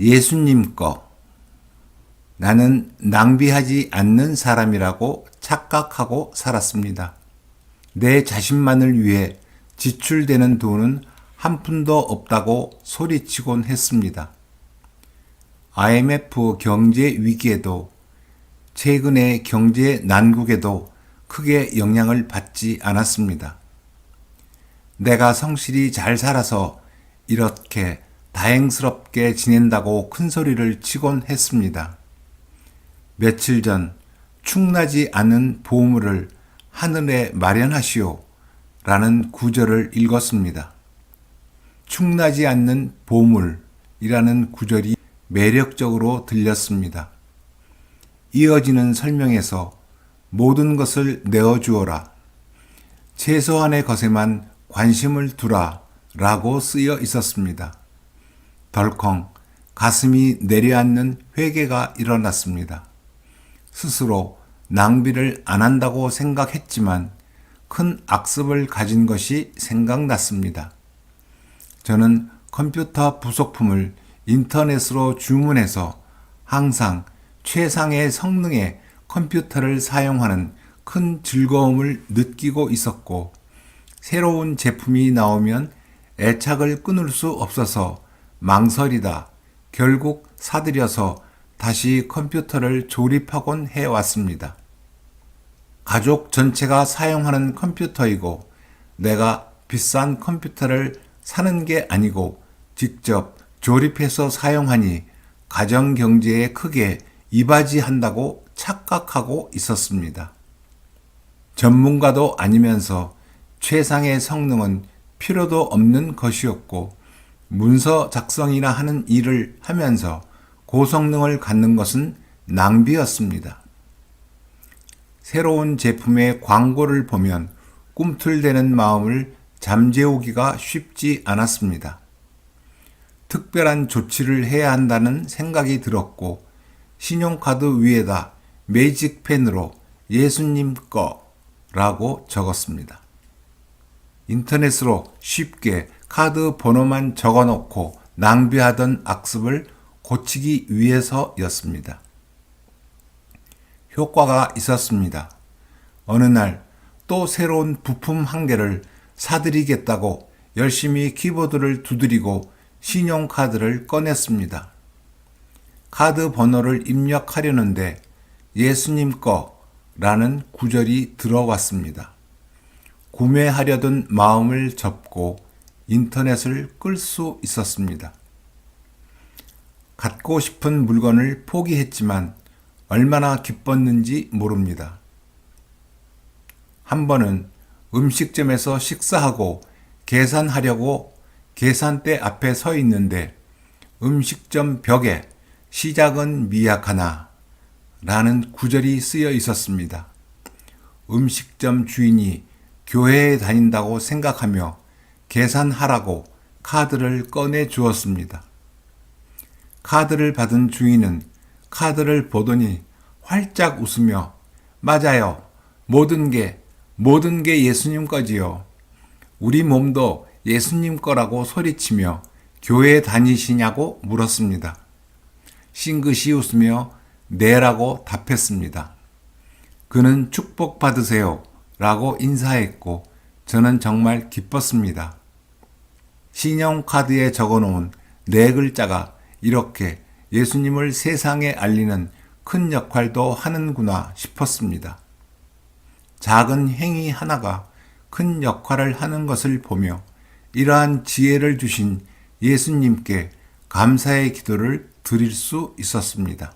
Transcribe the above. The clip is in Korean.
예수님 거. 나는 낭비하지 않는 사람이라고 착각하고 살았습니다. 내 자신만을 위해 지출되는 돈은 한 푼도 없다고 소리치곤 했습니다. IMF 경제 위기에도 최근의 경제 난국에도 크게 영향을 받지 않았습니다. 내가 성실히 잘 살아서 이렇게 다행스럽게 지낸다고 큰 소리를 치곤 했습니다. 며칠 전 충나지 않은 보물을 하늘에 마련하시오 라는 구절을 읽었습니다. 충나지 않는 보물이라는 구절이 매력적으로 들렸습니다. 이어지는 설명에서 모든 것을 내어주어라. 최소한의 것에만 관심을 두라. 라고 쓰여 있었습니다. 덜컹 가슴이 내려앉는 회개가 일어났습니다. 스스로 낭비를 안 한다고 생각했지만 큰 악습을 가진 것이 생각났습니다. 저는 컴퓨터 부속품을 인터넷으로 주문해서 항상 최상의 성능의 컴퓨터를 사용하는 큰 즐거움을 느끼고 있었고, 새로운 제품이 나오면 애착을 끊을 수 없어서 망설이다 결국 사들여서 다시 컴퓨터를 조립하곤 해왔습니다. 가족 전체가 사용하는 컴퓨터이고 내가 비싼 컴퓨터를 사는 게 아니고 직접 조립해서 사용하니 가정 경제에 크게 이바지한다고 착각하고 있었습니다. 전문가도 아니면서 최상의 성능은 필요도 없는 것이었고 문서 작성이나 하는 일을 하면서 고성능을 갖는 것은 낭비였습니다. 새로운 제품의 광고를 보면 꿈틀대는 마음을 잠재우기가 쉽지 않았습니다. 특별한 조치를 해야 한다는 생각이 들었고, 신용카드 위에다 매직펜으로 예수님 거라고 적었습니다. 인터넷으로 쉽게 카드 번호만 적어 놓고 낭비하던 악습을 고치기 위해서였습니다. 효과가 있었습니다. 어느 날 또 새로운 부품 한 개를 사드리겠다고 열심히 키보드를 두드리고 신용카드를 꺼냈습니다. 카드 번호를 입력하려는데 예수님 거라는 구절이 들어왔습니다. 구매하려던 마음을 접고 인터넷을 끌 수 있었습니다. 갖고 싶은 물건을 포기했지만 얼마나 기뻤는지 모릅니다. 한 번은 음식점에서 식사하고 계산하려고 계산대 앞에 서 있는데 음식점 벽에 시작은 미약하나 라는 구절이 쓰여 있었습니다. 음식점 주인이 교회에 다닌다고 생각하며 계산하라고 카드를 꺼내 주었습니다. 카드를 받은 주인은 카드를 보더니 활짝 웃으며 맞아요. 모든 게, 모든 게 예수님 거지요. 우리 몸도 예수님 거라고 소리치며 교회 다니시냐고 물었습니다. 싱긋이 웃으며 네라고 답했습니다. 그는 축복 받으세요 라고 인사했고 저는 정말 기뻤습니다. 신용카드에 적어 놓은 네 글자가 이렇게 예수님을 세상에 알리는 큰 역할도 하는구나 싶었습니다. 작은 행위 하나가 큰 역할을 하는 것을 보며 이러한 지혜를 주신 예수님께 감사의 기도를 드릴 수 있었습니다.